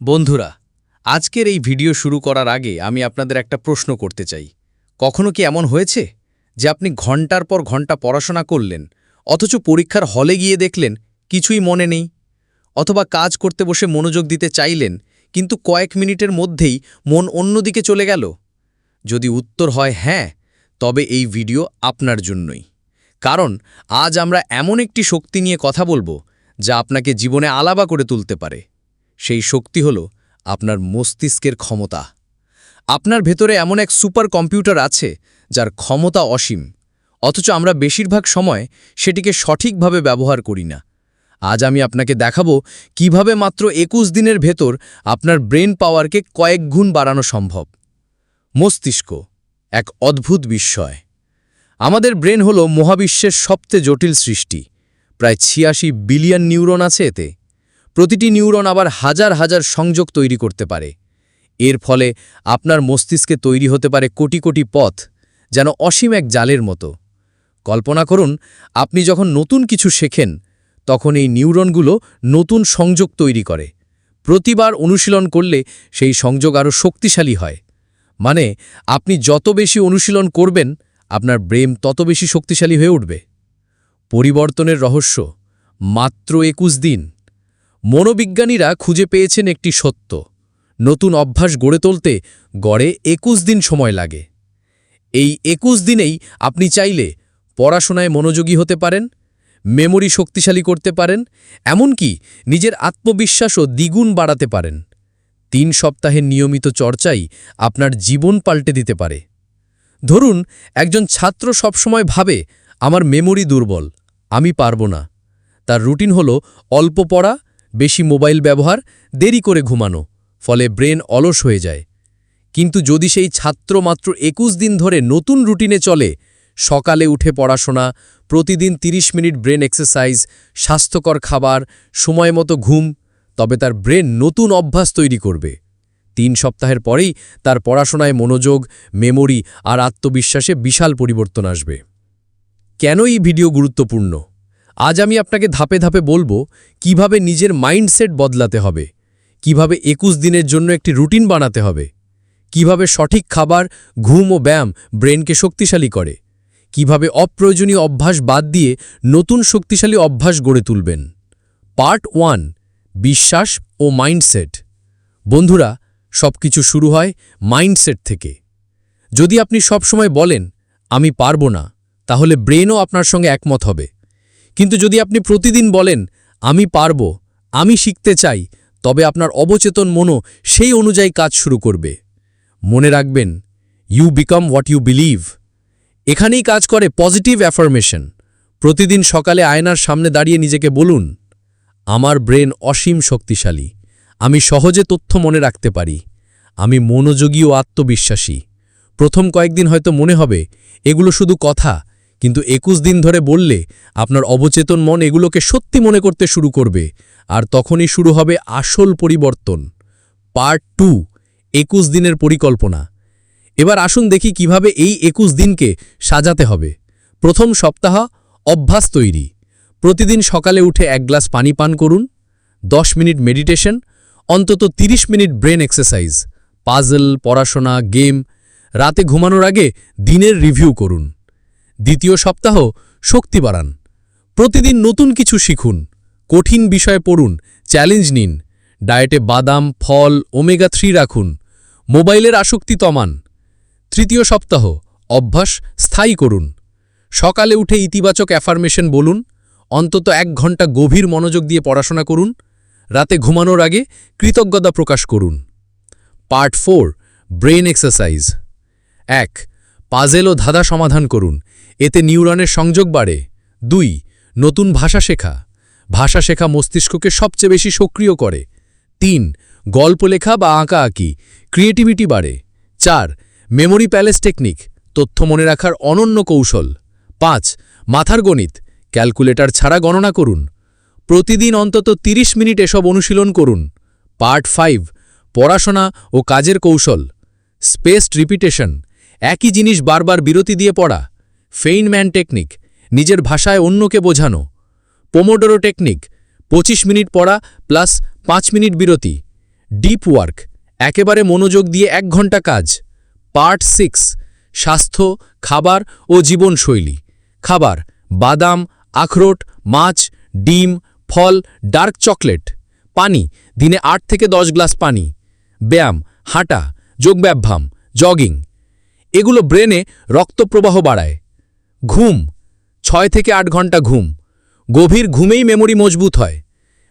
বন্ধুরা, আজকের এই ভিডিও শুরু করার আগে আমি আপনাদের একটা প্রশ্ন করতে চাই। কখনো কি এমন হয়েছে যে আপনি ঘণ্টার পর ঘণ্টা পড়াশোনা করলেন, অথচ পরীক্ষার হলে গিয়ে দেখলেন কিছুই মনে নেই? অথবা কাজ করতে বসে মনোযোগ দিতে চাইলেন, কিন্তু কয়েক মিনিটের মধ্যেই মন অন্যদিকে চলে গেল? যদি উত্তর হয় হ্যাঁ তবে এই ভিডিও আপনার জন্যই। কারণ, আজ আমরা এমন একটি শক্তি নিয়ে কথা বলব, যা আপনাকে জীবনে আলাবা করে তুলতে পারে। সেই শক্তি হল আপনার মস্তিষ্কের ক্ষমতা। আপনার ভেতরে এমন এক সুপার কম্পিউটার আছে যার ক্ষমতা অসীম, অথচ আমরা বেশিরভাগ সময় সেটিকে সঠিকভাবে ব্যবহার করি না। আজ আমি আপনাকে দেখাবো কীভাবে মাত্র একুশ দিনের ভেতর আপনার ব্রেন পাওয়ারকে কয়েক গুণ বাড়ানো সম্ভব। মস্তিষ্ক, এক অদ্ভুত বিস্ময়। আমাদের ব্রেন হল মহাবিশ্বের সবচেয়ে জটিল সৃষ্টি। প্রায় ছিয়াশি বিলিয়ন নিউরন আছে এতে। প্রতিটি নিউরন আবার হাজার হাজার সংযোগ তৈরি করতে পারে। এর ফলে আপনার মস্তিষ্কে তৈরি হতে পারে কোটি কোটি পথ, যেন অসীম এক জালের মতো। কল্পনা করুন, আপনি যখন নতুন কিছু শেখেন, তখন এই নিউরনগুলো নতুন সংযোগ তৈরি করে। প্রতিবার অনুশীলন করলে সেই সংযোগ আরও শক্তিশালী হয়। মানে আপনি যত বেশি অনুশীলন করবেন, আপনার ব্রেম তত বেশি শক্তিশালী হয়ে উঠবে। পরিবর্তনের রহস্য, মাত্র একুশ দিন। মনোবিজ্ঞানীরা খুঁজে পেয়েছেন একটি সত্য। নতুন অভ্যাস গড়ে তুলতে গড়ে একুশ দিন সময় লাগে। এই একুশ দিনেই আপনি চাইলে পড়াশোনায় মনোযোগী হতে পারেন, মেমোরি শক্তিশালী করতে পারেন, এমনকি নিজের আত্মবিশ্বাসও দ্বিগুণ বাড়াতে পারেন। তিন সপ্তাহের নিয়মিত চর্চাই আপনার জীবন পাল্টে দিতে পারে। ধরুন, একজন ছাত্র সবসময় ভাবে, আমার মেমোরি দুর্বল, আমি পারব না। তার রুটিন হল অল্প পড়া বেশি মোবাইল ব্যবহার, দেরি করে ঘুমানো, ফলে ব্রেন অলস হয়ে যায়। কিন্তু যদি সেই ছাত্র মাত্র একুশ দিন ধরে নতুন রুটিনে চলে, সকালে উঠে পড়াশোনা, প্রতিদিন ৩০ মিনিট ব্রেন এক্সারসাইজ, স্বাস্থ্যকর খাবার, সময় মতো ঘুম, তবে তার ব্রেন নতুন অভ্যাস তৈরি করবে। তিন সপ্তাহের পরেই তার পড়াশোনায় মনোযোগ, মেমোরি আর আত্মবিশ্বাসে বিশাল পরিবর্তন আসবে। কেন এই ভিডিও গুরুত্বপূর্ণ? আজ আমি আপনাকে ধাপে ধাপে বলব কীভাবে নিজের মাইন্ডসেট বদলাতে হবে, কীভাবে একুশ দিনের জন্য একটি রুটিন বানাতে হবে, কীভাবে সঠিক খাবার, ঘুম ও ব্যায়াম ব্রেনকে শক্তিশালী করে, কীভাবে অপ্রয়োজনীয় অভ্যাস বাদ দিয়ে নতুন শক্তিশালী অভ্যাস গড়ে তুলবেন। পার্ট ওয়ান, বিশ্বাস ও মাইন্ডসেট। বন্ধুরা, সবকিছু শুরু হয় মাইন্ডসেট থেকে। যদি আপনি সবসময় বলেন, আমি পারব না, তাহলে ব্রেনও আপনার সঙ্গে একমত হবে। কিন্তু যদি আপনি প্রতিদিন বলেন, আমি পারব, আমি শিখতে চাই, তবে আপনার অবচেতন মনও সেই অনুযায়ী কাজ শুরু করবে। মনে রাখবেন you become what you believe এখানেই কাজ করে পজিটিভ অ্যাফার্মেশন প্রতিদিন সকালে আয়নার সামনে দাঁড়িয়ে নিজেকে বলুন, আমার ব্রেন অসীম শক্তিশালী, আমি সহজে তথ্য মনে রাখতে পারি, আমি মনোযোগী ও আত্মবিশ্বাসী। প্রথম কয়েকদিন হয়তো মনে হবে, এগুলো শুধু কথা কিন্তু একুশ দিন ধরে বললে, আপনার অবচেতন মন এগুলোকে সত্যি মনে করতে শুরু করবে। আর তখনই শুরু হবে আসল পরিবর্তন। পার্ট টু, একুশ দিনের পরিকল্পনা। এবার আসুন দেখি কীভাবে এই একুশ দিনকে সাজাতে হবে। প্রথম সপ্তাহ, অভ্যাস তৈরি। প্রতিদিন সকালে উঠে এক গ্লাস পানি পান করুন, দশ মিনিট মেডিটেশন, অন্তত ৩০ মিনিট ব্রেন এক্সারসাইজ, পাজল, পড়াশোনা, গেম, রাতে ঘুমানোর আগে দিনের রিভিউ করুন। দ্বিতীয় সপ্তাহ শক্তি বাড়ান। প্রতিদিন নতুন কিছু শিখুন। কঠিন বিষয়ে পড়ুন। চ্যালেঞ্জ নিন। ডায়েটে বাদাম, ফল ওমেগা থ্রি রাখুন। মোবাইলের আসক্তি তমান তৃতীয় সপ্তাহ, অভ্যাস স্থায়ী করুন। সকালে উঠে ইতিবাচক অ্যাফার্মেশন বলুন। অন্তত এক ঘণ্টা গভীর মনোযোগ দিয়ে পড়াশোনা করুন। রাতে ঘুমানোর আগে কৃতজ্ঞতা প্রকাশ করুন। Part four brain exercise. এক পাজেল ও ধাঁধা সমাধান করুন। এতে নিউরনের সংযোগ বাড়ে। দুই, নতুন ভাষা শেখা। ভাষা শেখা মস্তিষ্ককে সবচেয়ে বেশি সক্রিয় করে। তিন, গল্প লেখা বা আঁকা আঁকি। ক্রিয়েটিভিটি বাড়ে। চার, মেমোরি প্যালেস টেকনিক। তথ্য মনে রাখার অনন্য কৌশল। পাঁচ, মাথার গণিত। ক্যালকুলেটর ছাড়া গণনা করুন। প্রতিদিন অন্তত ৩০ মিনিট এসব অনুশীলন করুন। পার্ট ফাইভ, পড়াশোনা ও কাজের কৌশল। Spaced repetition. একই জিনিস বারবার বিরতি দিয়ে পড়া। ফেইনম্যান টেকনিক নিজের ভাষায় অন্যকে বোঝানো। পোমোডোরো টেকনিক ২৫ মিনিট পড়া প্লাস পাঁচ মিনিট বিরতি। ডিপ ওয়ার্ক একেবারে মনোযোগ দিয়ে এক ঘণ্টা কাজ। পার্ট সিক্স স্বাস্থ্য, খাবার ও জীবনশৈলী। খাবার, বাদাম, আখরোট, মাছ, ডিম, ফল ডার্ক চকলেট পানি, দিনে আট থেকে দশ গ্লাস পানি। ব্যায়াম, হাঁটা, যোগব্যায়াম জগিং এগুলো ব্রেনে রক্তপ্রবাহ বাড়ায়। ঘুম, ছয় থেকে আট ঘণ্টা ঘুম। গভীর ঘুমেই মেমোরি মজবুত হয়।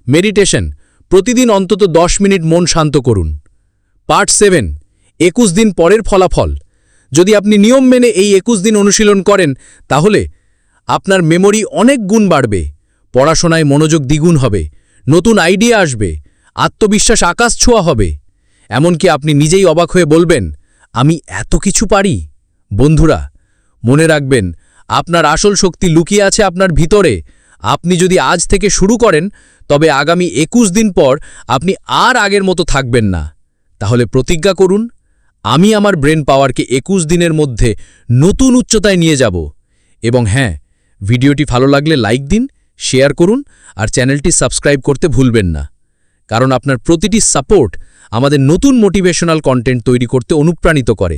মেডিটেশন, প্রতিদিন অন্তত দশ মিনিট মন শান্ত করুন। পার্ট সেভেন, একুশ দিন পরের ফলাফল। যদি আপনি নিয়ম মেনে এই একুশ দিন অনুশীলন করেন, তাহলে আপনার মেমোরি অনেক গুণ বাড়বে। পড়াশোনায় মনোযোগ দ্বিগুণ হবে। নতুন আইডিয়া আসবে। আত্মবিশ্বাস আকাশ ছোঁয়া হবে। এমনকি আপনি নিজেই অবাক হয়ে বলবেন আমি এত কিছু পারি? বন্ধুরা, মনে রাখবেন, আপনার আসল শক্তি লুকিয়ে আছে আপনার ভিতরে। আপনি যদি আজ থেকে শুরু করেন, তবে আগামী একুশ দিন পর আপনি আর আগের মতো থাকবেন না। তাহলে প্রতিজ্ঞা করুন, আমি আমার ব্রেন পাওয়ারকে একুশ দিনের মধ্যে নতুন উচ্চতায় নিয়ে যাব। এবং হ্যাঁ ভিডিওটি ভালো লাগলে লাইক দিন, শেয়ার করুন, আর চ্যানেলটি সাবস্ক্রাইব করতে ভুলবেন না। কারণ আপনার প্রতিটি সাপোর্ট আমাদের নতুন মোটিভেশনাল কন্টেন্ট তৈরি করতে অনুপ্রাণিত করে।